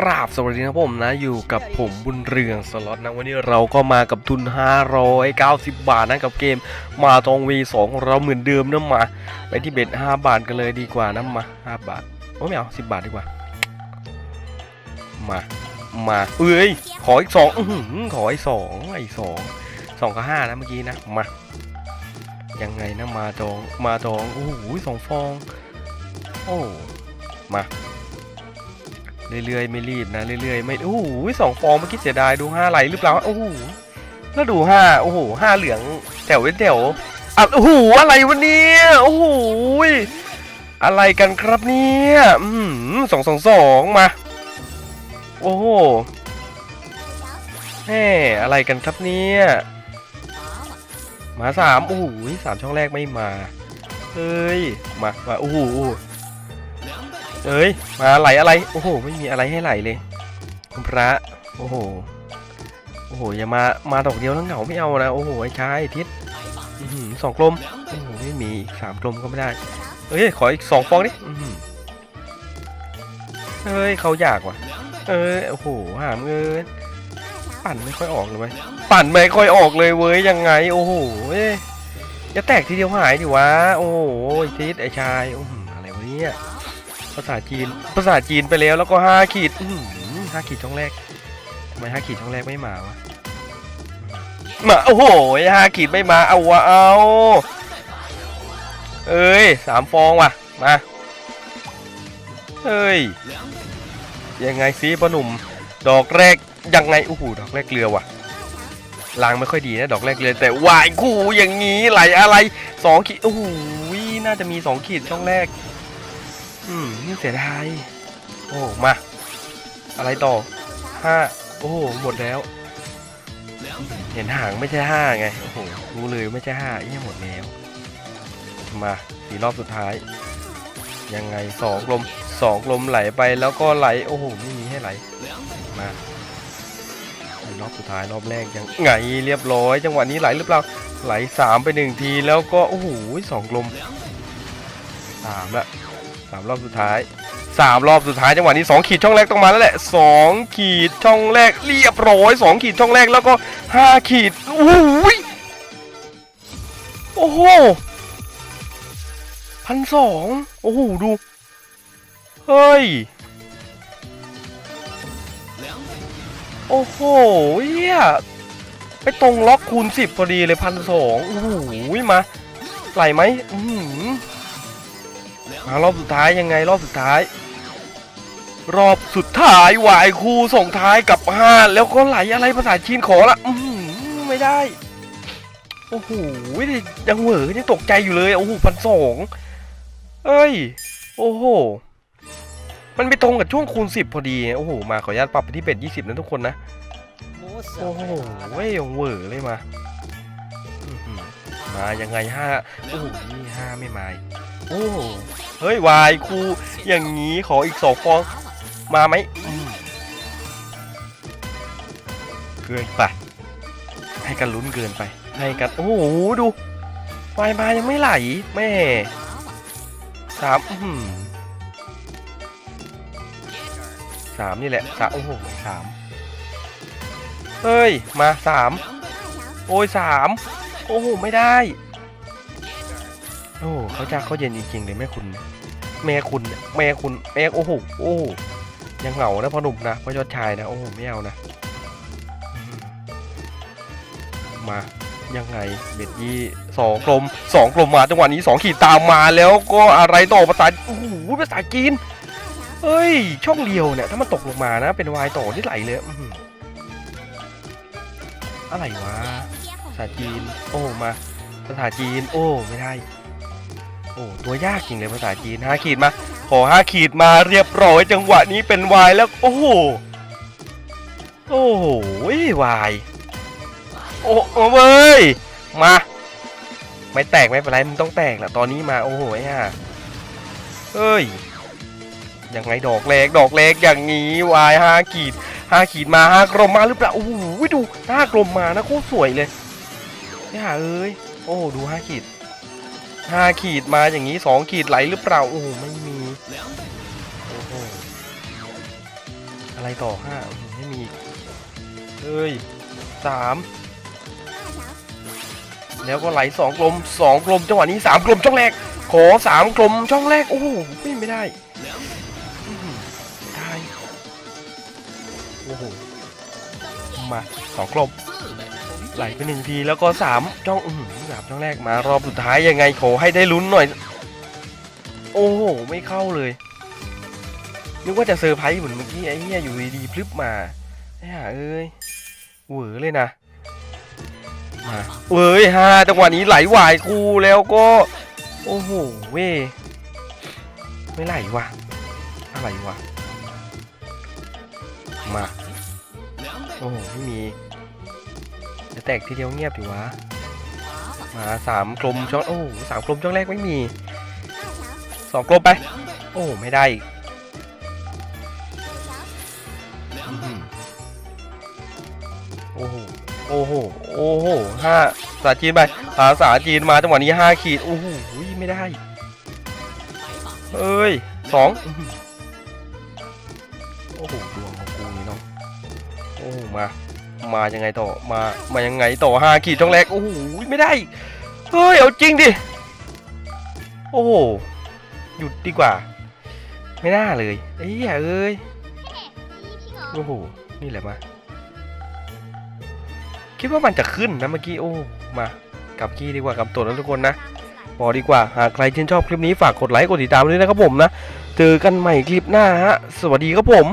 ราบสวัสดีนะผมนะอยู่กับผมบุญเรืองสล็อตนะวันนี้เราก็มากับทุน 590 บาทนะกับเกมมาตองวีสองเราเหมือนเดิมนะมา ไปที่เบ็ด5บาทกันเลยดีกว่านะมา 5 บาทโอ้ไม่เอา10 บาทดีกว่า มามาเอ้ยขออีกสองอื้อขออีกสองไอ้สองสองกับห้านะเมื่อกี้นะมายังไงนะมาจองมาจองโอ้โหสองฟอง โอ้มา เรื่อยๆไม่รีบนะเรื่อยๆไม่โอ้โหสองฟองเมื่อกี้เสียดายดูห้าไหลหรือเปล่าโอ้โหแล้วดูห้าโอ้โหห้าเหลืองแถวเว้นแถวอะโอ้โหอะไรวะเนี่ยโอ้โหอะไรกันครับเนี่ยอืมสองสองสองมา โอ้โหแม่อะไรกันครับเนี่ยมาสามโอ้โหสามช่องแรกไม่มาเฮ้ยมามาโอ้โห เอ้ย มาไหลอะไร โอ้โห ไม่มีอะไรให้ไหลเลย คุณพระ โอ้โห โอ้โห อย่ามา มาดอกเดียวแล้วเหงาไม่เอานะ โอ้โห ไอ้ชายทิศสองกลม โอ้โห ไม่มีสามกลมก็ไม่ได้ เอ้ย ขออีกสองฟองดิเอ้ย เขาอยากว่ะ เอ้ย โอ้โห หามเงินปั่นไม่ค่อยออกเลยเว้ยปั่นไม่ค่อยออกเลยเว้ย ยังไง โอ้โหเอ้ยจะแตกทีเดียวหายดิวะ โอ้โหทิศไอ้ชายอื้อหืออะไรวะเนี่ย ภาษาจีน ภาษาจีนไปแล้วแล้วก็ห้าขีดห้าขีดช่องแรกทำไมห้าขีดช่องแรกไม่มาวะมาโอ้โหห้าขีดไม่มาเอาวะเอาเอ้ยสามฟองว่ะมาเฮ้ยยังไงซิพ่อหนุ่มดอกแรกยังไงโอ้โหดอกแรกเรือว่ะลางไม่ค่อยดีนะดอกแรกเรือแต่วายคู่อย่างงี้ไหลอะไรสองขีดโอ้โหน่าจะมีสองขีดช่องแรก อืมนี่เสียดาย โอ้ มา อะไรต่อห้าโอ้หหมดแล้ว เห็นห่างไม่ใช่ห้าไง โอ้โห รู้เลยไม่ใช่ห้าเอี่ยหมดแล้ว มาสี่รอบสุดท้าย ยังไงสองลมสองลมไหลไปแล้วก็ไหล โอ้โห ไม่มีให้ไหล มารอบสุดท้ายรอบแรกยังไงเรียบร้อย จังหวะนี้ไหลหรือเปล่า ไหลสามไปหนึ่งทีแล้วก็ โอ้โหสองลมสามละ สามรอบสุดท้ายสามรอบสุดท้ายจังหวะนี้สองขีดช่องแรกต้องมาแล้วแหละสองขีดช่องแรกเรียบร้อยสองขีดช่องแรกแล้วก็ห้าขีดโอ้โหยโอ้โหพันสองโอ้โหดูเฮ้ยโอ้โหเฮียไปตรงล็อกคูณสิบพอดีเลยพันสองโอ้โหมาไหลไหมอือ หือมารอบสุดท้ายยังไงรอบสุดท้าย รอบสุดท้ายวายคูส่งท้ายกับห้าแล้วก็ไหลอะไรภาษาจีนขอละอื้อหือไม่ได้ โอ้โหยังเหวอยังตกใจอยู่เลยโอ้โหพันสองเอ้ย โอ้โหมันไปตรงกับช่วงคูณสิบพอดีโอ้โหมาขออนุญาตปรับไปที่เป็ดยี่สิบนะทุกคนนะโอ้โหเว้ยยังเหวอเลยมามายังไงห้าโอ้โหนี่ห้าไม่มาโอ้ เฮ้ยวายครูอย่างนี้ขออีกสองฟองมาไหมมเกินไป ให้กันลุ้นเกินไปให้กันโอ้โหดูวายมายังไม่ไหลแม่สามสามนี่แหละสามโอ้โหสามเฮ้ย มาสามโอ้ยสามโอ้โห ไม่ได้ โอ้เขาจะเขาเย็นจริงๆเลยแม่คุณ แม่คุณแม่คุณแม่โอ้โหโอ้ยังเหงานะพ่อหนุ่มนะพ่อยอดชายนะโอ้โหไม่เอานะ มายังไงเบ็ดยี่สองกลมสองกลมมาจังหวะนี้สองขีดตามมาแล้วก็อะไรต่อภาษาโอ้โหภาษาจีนเฮ้ย ช่องเดียวเนี่ย ถ้ามันตกลงมานะ เป็นวายต่อที่ไหลเลยอะไรวะภาษาจีน โอ้มาภาษาจีน โอ้ ไม่ได้ โอ้ตัวยากจริงเลยภาษาจีนห้าขีดมา ขอห้าขีดมาเรียบร้อยจังหวะนี้เป็นวายแล้ว โอ้โหโอ้โหวาย โอ้โอ้เว้ยมา ไม่แตกไม่เป็นไรมึงต้องแตกแหละตอนนี้มาโอ้โหไอ้ห่าเฮ้ยยังไงดอกแรกดอกแรกอย่างนี้วายห้าขีดห้าขีดมาห้ากลมมาหรือเปล่าโอ้โหดูห้ากลมมานะโคตรสวยเลยไอ้ห่าเอ้ยโอ้ดูห้าขีด ห้าขีดมาอย่างนี้สองขีดไหลหรือเปล่า โอ้โหไม่มี โอ้โห อะไรต่อห้าไม่มีเฮ้ยสามแล้วก็ไหลสองกลมสองกลมจังหวะนี้สามกลมช่องแรก ขอสามกลมช่องแรก โอ้โหไม่ไม่ได้ได้โอ้โหมาสองกลม ไหลไปหนึ่งทีแล้วก็สามช่องอือหือสามช่องแรกมารอบสุดท้ายยังไงขอให้ได้ลุ้นหน่อย โอ้โหไม่เข้าเลยนึกว่าจะเซอร์ไพรส์เหมือนเมื่อกี้ไอ้เหี้ยอยู่ดีพลึบมาไอ้ห่าเอ้ยเหวอเลยนะมาเอ้ยฮาจังหวะนี้ไหลหวายกูแล้วก็ โอ้โหเว้ยไม่ไหลวะอะไรวะมาโอ้โหไม่มี จะแตกทีเดียวเงียบอยู่วะ มาสามกลมช่องโอ้โหสามกลมช่องแรกไม่มีสองกลมไป โอ้ไม่ได้อีกอื้อหือโอ้โหโอ้โหโอ้โหห้าภาษาจีนไปภาษาจีนมาจังหวะนี้ห้าขีดโอ้โหไม่ได้เอ้ยสองอื้อหือโอ้โหดวงของกูนี่เนาะโอ้โหมา มายังไงต่อมามายังไงต่อห้าขีดช่องแรกโอ้โหไม่ได้เฮ้ยเอาจริงดิโอ้โหหยุดดีกว่า ไม่น่าเลยไอ้เหี้ยเอ้ยโอ้โหนี่แหละมาคิดว่ามันจะขึ้นนะเมื่อกี้โอ้มากลับกี้ดีกว่ากลับตัวแล้วทุกคนนะบอดีกว่าหากใครชื่นชอบคลิปนี้ฝากกดไลค์กดติดตามด้วยนะครับผมนะ เจอกันใหม่คลิปหน้าฮะ สวัสดีครับผม